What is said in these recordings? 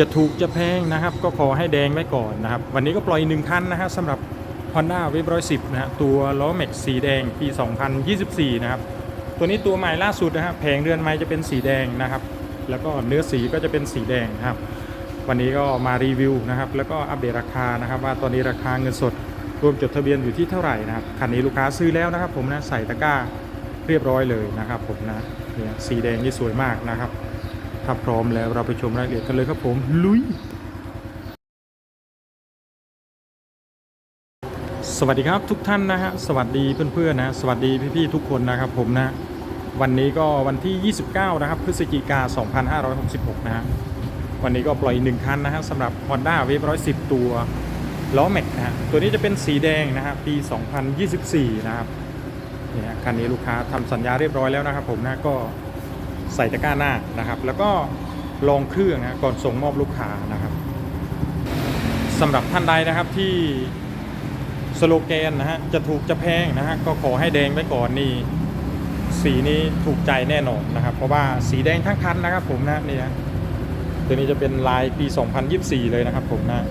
จะถูกจะแพงนะครับ ก็ขอให้แดงไว้ก่อนนะครับ วันนี้ก็ปล่อยหนึ่งคันนะฮะสำหรับ Honda w a v 110 นะฮะตัวล้อแม็กสีแดงปี 2024 นะครับ ตัวนี้ตัวใหม่ล่าสุดนะฮะแผงเรือนไม้จะเป็นสีแดงนะครับ แล้วก็เนื้อสีก็จะเป็นสีแดงนะครับ วันนี้ก็มารีวิวนะครับ แล้วก็อัปเดตราคานะครับ ว่าตอนนี้ราคาเงินสดรวมจดทะเบียนอยู่ที่เท่าไหร่นะครับคันนี้ลูกค้าซื้อแล้วนะครับ ผมนะใส่ตะกร้าเรียบร้อยเลยนะครับ ผมนะเนี่ยสีแดงนี่สวยมากนะครับ ถ้าพร้อมแล้วเราไปชมรายละเอียดกันเลยครับผมลุย สวัสดีครับทุกท่านนะฮะสวัสดีเพื่อนๆนะสวัสดีพี่ๆทุกคนนะครับผมนะ วันนี้ก็วันที่ 29 นะครับพฤศจิกา 2566 นะฮะวันนี้ก็ปล่อยหนึ่งคันนะฮะสำหรับ Honda w a v 110 ตัวล้อแม็กนะฮะตัวนี้จะเป็นสีแดงนะฮะปี 2024 นะครับเนี่ยคันนี้ลูกค้าทำสัญญาเรียบร้อยแล้วนะครับผมนะก็ ใส่ตะกร้าหน้านะครับ แล้วก็ลองเครื่องนะก่อนส่งมอบลูกค้านะครับสำหรับท่านใดนะครับที่สโลแกนนะฮะจะถูกจะแพงนะฮะก็ขอให้แดงไว้ก่อนนี่สีนี้ถูกใจแน่นอนนะครับ เพราะว่าสีแดงทั้งคันนะครับ ผมนะนี่ฮะตัวนี้จะเป็นลายปี 2024 เลยนะครับ ผมนะ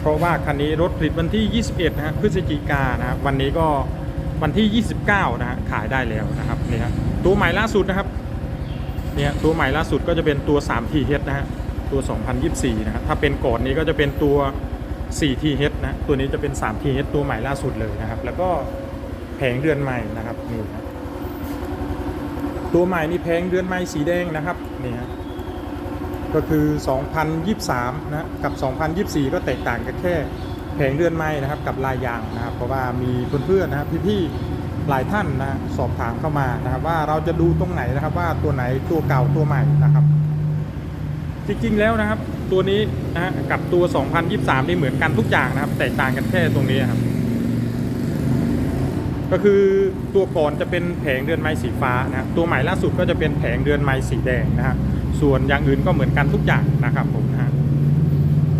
เพราะว่าคันนี้รถผลิตวันที่ 21นะฮะพฤศจิกายนนะครับวันนี้ก็วันที่ 29 นะฮะขายได้แล้วนะครับนี่ฮะตัวใหม่ล่าสุดนะครับ เนี่ยตัวใหม่ล่าสุดก็จะเป็นตัว 3TH นะฮะตัว 2024 นะครับถ้าเป็นก่อนนี้ก็จะเป็นตัว 4TH นะตัวนี้จะเป็น 3TH ตัวใหม่ล่าสุดเลยนะครับ แล้วก็แผงเดือนใหม่นะครับนี่นะตัวใหม่นี่แผงเดือนใหม่สีแดงนะครับนี่ฮะก็คือ 2023 นะกับ 2024 ก็แตกต่างกันแค่แผงเดือนใหม่นะครับกับลายยางนะครับ เพราะว่ามีเพื่อนๆนะครับพี่ๆ หลายท่านนะสอบถามเข้ามานะครับว่าเราจะดูตรงไหนนะครับว่าตัวไหนตัวเก่าตัวใหม่นะครับ จริงๆแล้วนะครับ ตัวนี้นะฮะกับตัว 2023 นี่เหมือนกันทุกอย่างนะครับ แตกต่างกันแค่ตรงนี้ครับ ก็คือตัวก่อนจะเป็นแผงเดือนไม้สีฟ้านะตัวใหม่ล่าสุดก็จะเป็นแผงเดือนไม้สีแดงนะฮะส่วนอย่างอื่นก็เหมือนกันทุกอย่างนะครับผมนะฮะ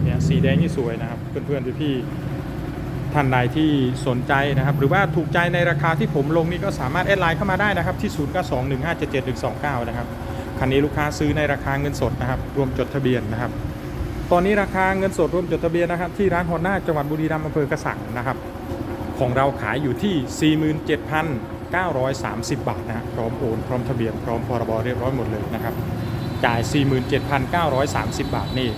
เนี่ยสีแดงนี่สวยนะครับเพื่อนๆพี่ๆ ท่านใดที่สนใจนะครับ หรือว่าถูกใจในราคาที่ผมลงนี่ก็สามารถแอดไลน์เข้ามาได้นะครับ ที่ 0 9 2 1 5 7 7 1 2 9 นะครับ คันนี้ลูกค้าซื้อในราคาเงินสดนะครับ รวมจดทะเบียนนะครับ ตอนนี้ราคาเงินสดรวมจดทะเบียนนะครับ ที่ร้านฮอนด้าจังหวัดบุรีรัมย์อำเภอกระสังนะครับ ของเราขายอยู่ที่ 47,930 บาทนะพร้อมโอนพร้อมทะเบียนพร้อมพรบเรียบร้อยหมดเลยนะครับจ่าย 47,930 บาทนี่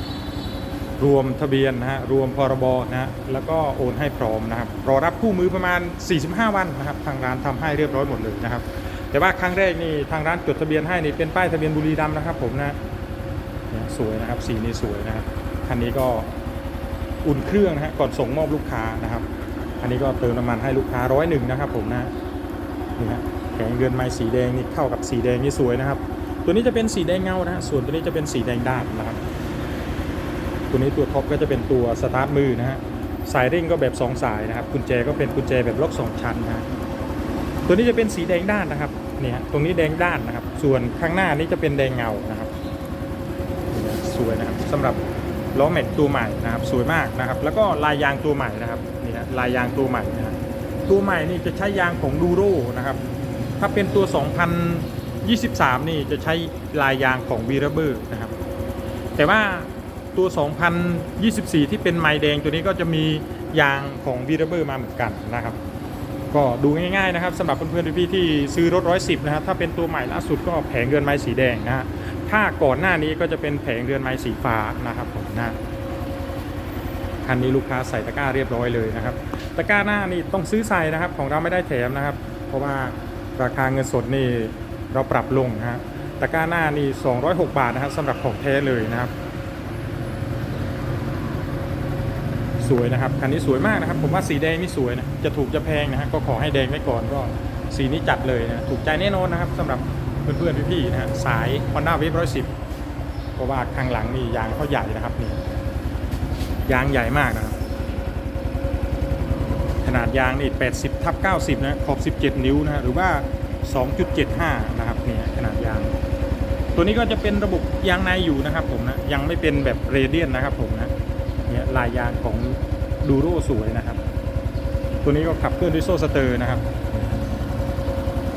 รวมทะเบียนนะฮะรวมพรบนะฮะแล้วก็โอนให้พร้อมนะครับรอรับคู่มือประมาณ 45 วันนะครับทางร้านทำให้เรียบร้อยหมดเลยนะครับ แต่ว่าครั้งแรกนี่ทางร้านจดทะเบียนให้นี่เป็นป้ายทะเบียนบุรีรัมย์นะครับ ผมนะสวยนะครับสีนี้สวยนะครับคันนี้ก็อุ่นเครื่องนะฮะก่อนส่งมอบลูกค้านะครับ อันนี้ก็เติมน้ำมันให้ลูกค้าร้อยหนึ่งนะครับ ผมนะนี่ฮะแผงเรือนไม้สีแดงนี่เข้ากับสีแดงนี่สวยนะครับ ตัวนี้จะเป็นสีแดงเงานะฮะส่วนตัวนี้จะเป็นสีแดงด้านนะครับ ตัวนี้ตัวท็อปก็จะเป็นตัวสตาร์ทมือนะฮะสายเร่งก็แบบ 2 สายนะครับกุญแจก็เป็นกุญแจแบบล็อก 2 ชั้นนะฮะตัวนี้จะเป็นสีแดงด้านนะครับเนี่ยตรงนี้แดงด้านนะครับ ส่วนข้างหน้านี้จะเป็นแดงเงานะครับสวยนะครับสำหรับล้อแม็กตัวใหม่นะครับ สวยมากนะครับ แล้วก็ลายยางตัวใหม่นะครับนี่นะลายยางตัวใหม่นะฮะตัวใหม่นี่จะใช้ยางของดูโรนะครับ ถ้าเป็นตัว 2023 นี่จะใช้ลายยางของวีรเบอร์นะครับ แต่ว่า ตัว 2024 ที่เป็นไม้แดงตัวนี้ก็จะมียางของวีรเบอร์มาเหมือนกันนะครับ ก็ดูง่ายๆนะครับสำหรับเพื่อนๆพี่ๆที่ซื้อรถ 110 นะครับถ้าเป็นตัวใหม่ล่าสุดก็แผงเรือนไม้สีแดงนะฮะถ้าก่อนหน้านี้ก็จะเป็นแผงเรือนไม้สีฟ้านะครับผมนะคันนี้ลูกค้าใส่ตะกร้าเรียบร้อยเลยนะครับ ตะกร้าหน้านี่ต้องซื้อใส่นะครับ ของเราไม่ได้แถมนะครับ เพราะว่าราคาเงินสดนี่เราปรับลงนะฮะตะกร้าหน้านี่206 บาทนะครับสำหรับของแท้เลยนะครับ สวยนะครับคันนี้สวยมากนะครับ ผมว่าสีแดงนี่สวยนะจะถูกจะแพงนะฮะก็ขอให้แดงไว้ก่อนก็สีนี้จัดเลยนะถูกใจแน่นอนนะครับสำหรับเพื่อนๆพี่ๆนะฮะสาย Honda w a v 110 เพราะว่าข้างหลังนี่ยางเขาใหญ่นะครับนี่ยางใหญ่มากนะครับ ขนาดยางนี่ 80ทับ90 นะขอบ 17 นิ้วนะฮะหรือว่า 2.75 นะครับนี่ขนาดยาง ตัวนี้ก็จะเป็นระบบยางในอยู่นะครับผมนะยังไม่เป็นแบบเรเดียนนะครับผมนะ เนี่ยลายยางของดูโรสวยนะครับ ตัวนี้ก็ขับเคลื่อนด้วยโซ่สเตอร์นะครับ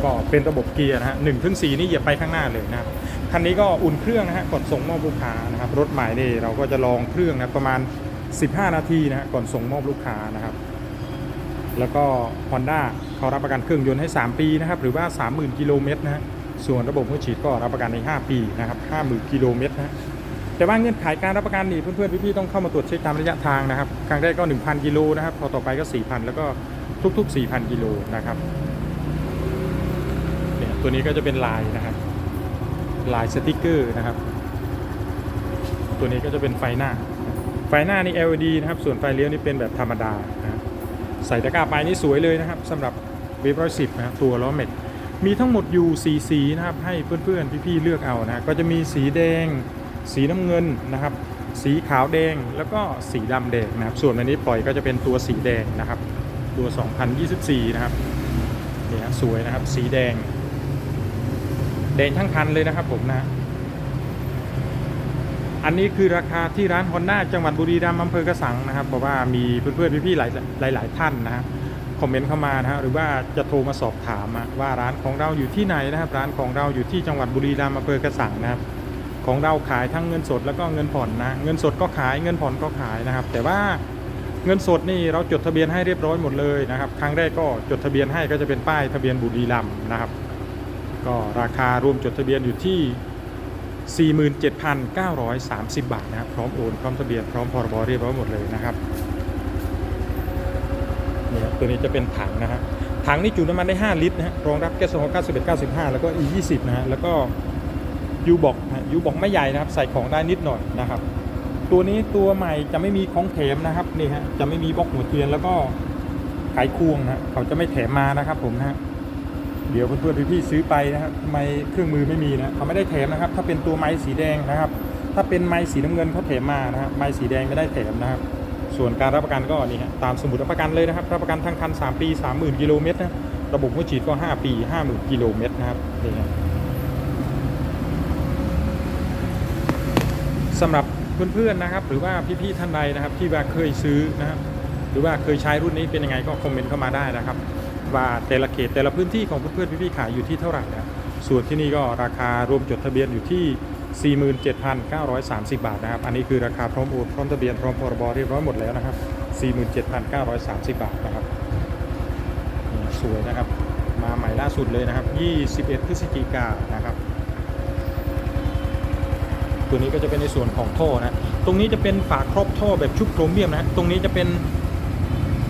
ก็เป็นระบบเกียร์นะฮะหนึ่งถึงสี่นี่เหยียบไปข้างหน้าเลยนะครับคันนี้ก็อุ่นเครื่องนะฮะก่อนส่งมอบลูกค้านะครับ รถใหม่นี่เราก็จะลองเครื่องนะประมาณ 15 นาทีนะฮะก่อนส่งมอบลูกค้านะครับ แล้วก็ Honda เขารับประกันเครื่องยนต์ให้ 3 ปีนะครับ หรือว่า 30,000 กิโลเมตรนะฮะส่วนระบบหัวฉีดก็รับประกันใน 5 ปีนะครับ50,000 กิโลเมตรนะฮะ แต่ว่าเงื่อนไขการรับประกันนี่เพื่อนๆพี่ๆต้องเข้ามาตรวจเช็คตามระยะทางนะครับครั้งแรกก็ 1,000กิโลนะครับพอต่อไปก็ 4,000 แล้วก็ทุก ๆ 4,000กิโลนะครับเนี่ยตัวนี้ก็จะเป็นลายนะครับ ลายสติกเกอร์นะครับ ตัวนี้ก็จะเป็นไฟหน้า ไฟหน้านี่ LED นะครับ ส่วนไฟเลี้ยวนี่เป็นแบบธรรมดานะครับใส่ตะกร้าไปนี่สวยเลยนะครับสำหรับเวฟร้อยสิบนะครับตัวล้อเม็ดมีทั้งหมดอยู่สีสีนะครับให้เพื่อนๆพี่ๆเลือกเอานะก็จะมีสีแดง สีน้ำเงินนะครับ สีขาวแดงแล้วก็สีดำแดงนะครับ ส่วนอันนี้ปล่อยก็จะเป็นตัวสีแดงนะครับ ตัว 2024 นะครับเนี่ยสวยนะครับ สีแดง แดงทั้งคันเลยนะครับผมนะ อันนี้คือราคาที่ร้านฮอนด้าจังหวัดบุรีรัมย์อำเภอกระสังนะครับ เพราะว่ามีเพื่อนๆพี่ๆหลายหลายหลายท่านนะฮะคอมเมนต์เข้ามานะฮะหรือว่าจะโทรมาสอบถามว่าร้านของเราอยู่ที่ไหนนะครับ ร้านของเราอยู่ที่จังหวัดบุรีรัมย์อำเภอกระสังนะครับ ของเราขายทั้งเงินสดแล้วก็เงินผ่อนนะเงินสดก็ขายเงินผ่อนก็ขายนะครับ แต่ว่าเงินสดนี่เราจดทะเบียนให้เรียบร้อยหมดเลยนะครับ ครั้งแรกก็จดทะเบียนให้ก็จะเป็นป้ายทะเบียนบุรีรัมย์นะครับ ก็ราคารวมจดทะเบียนอยู่ที่47,930 บาทนะครับพร้อมโอนพร้อมทะเบียนพร้อมพรบเรียบร้อยหมดเลยนะครับนี่ครับตัวนี้จะเป็นถังนะฮะถังนี่จุน้ำมันได้ 5 ลิตรนะฮะรองรับแก๊สโซฮอล์91 95 แล้วก็ E 20 นะฮะแล้วก็ ยูบอกยูบอกไม่ใหญ่นะครับ ใส่ของได้นิดหน่อยนะครับ ตัวนี้ตัวใหม่จะไม่มีของแถมนะครับนี่ฮะจะไม่มีบล็อกหัวเทียนแล้วก็ไขควงนะเขาจะไม่แถมมานะครับผมนะฮะเดี๋ยวเพื่อนๆพี่ๆซื้อไปนะครับทำไมเครื่องมือไม่มีนะเขาไม่ได้แถมนะครับ ถ้าเป็นตัวไม้สีแดงนะครับ ถ้าเป็นไม้สีน้ำเงินเขาแถมมานะครับไม้สีแดงไม่ได้แถมนะครับ ส่วนการรับประกันก็นี่ฮะตามสมุดรับประกันเลยนะครับ รับประกันทั้งคัน 3 ปี 30,000กิโลเมตรนะระบบหัวฉีดก็ 5 ปี 50,000กิโลเมตรนะครับนี่ฮะ สำหรับเพื่อนๆนะครับ หรือว่าพี่ๆท่านใดนะครับ ที่ว่าเคยซื้อนะครับหรือว่าเคยใช้รุ่นนี้เป็นยังไงก็คอมเมนต์เข้ามาได้นะครับ ว่าแต่ละเขตแต่ละพื้นที่ของเพื่อนๆพี่ๆขายอยู่ที่เท่าไหร่นะส่วนที่นี่ก็ราคารวมจดทะเบียนอยู่ที่ 47,930 บาทนะครับ อันนี้คือราคาพร้อมโอนพร้อมทะเบียนพร้อมพรบเรียบร้อยหมดแล้วนะครับ 47,930 บาทนะครับสวยนะครับ มาใหม่ล่าสุดเลยนะครับ 21 พฤศจิกายนนะครับ ตัวนี้ก็จะเป็นในส่วนของท่อนะ ตรงนี้จะเป็นฝาครอบท่อแบบชุบโครเมียมนะ ตรงนี้จะเป็น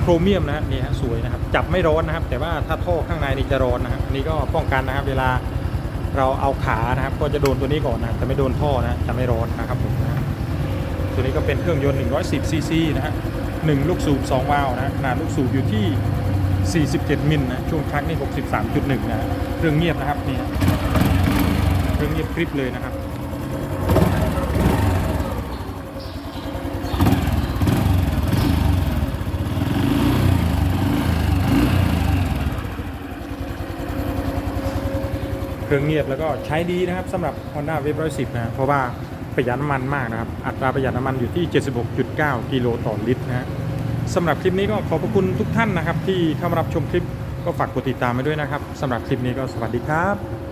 โครเมียมนะนี่ฮะสวยนะครับ จับไม่ร้อนนะครับ แต่ว่าถ้าท่อข้างในนี่จะร้อนนะฮะอันนี้ก็ป้องกันนะครับ เวลาเราเอาขานะครับ ก็จะโดนตัวนี้ก่อนนะจะไม่โดนท่อนะจะไม่ร้อนนะครับผมนะตัวนี้ก็เป็นเครื่องยนต์ 110ซีซีนะฮะหนึ่งลูกสูบ2วาล์วนะขนาดลูกสูบอยู่ที่ 47 มิลนะช่วงชักนี่ 63.1 นะฮะเครื่องเงียบนะครับนี่เครื่องเงียบกริบเลยนะครับ เครื่องเงียบแล้วก็ใช้ดีนะครับสำหรับ Honda w a v e 110 นะ เพราะว่าประหยัดน้ำมันมากนะครับ อัตราประหยัดน้ำมันอยู่ที่ 76.9 กิโลต่อลิตรนะฮะสำหรับคลิปนี้ก็ขอบพระคุณทุกท่านนะครับ ที่เข้ามารับชมคลิปก็ฝากกดติดตามไปด้วยนะครับสำหรับคลิปนี้ก็สวัสดีครับ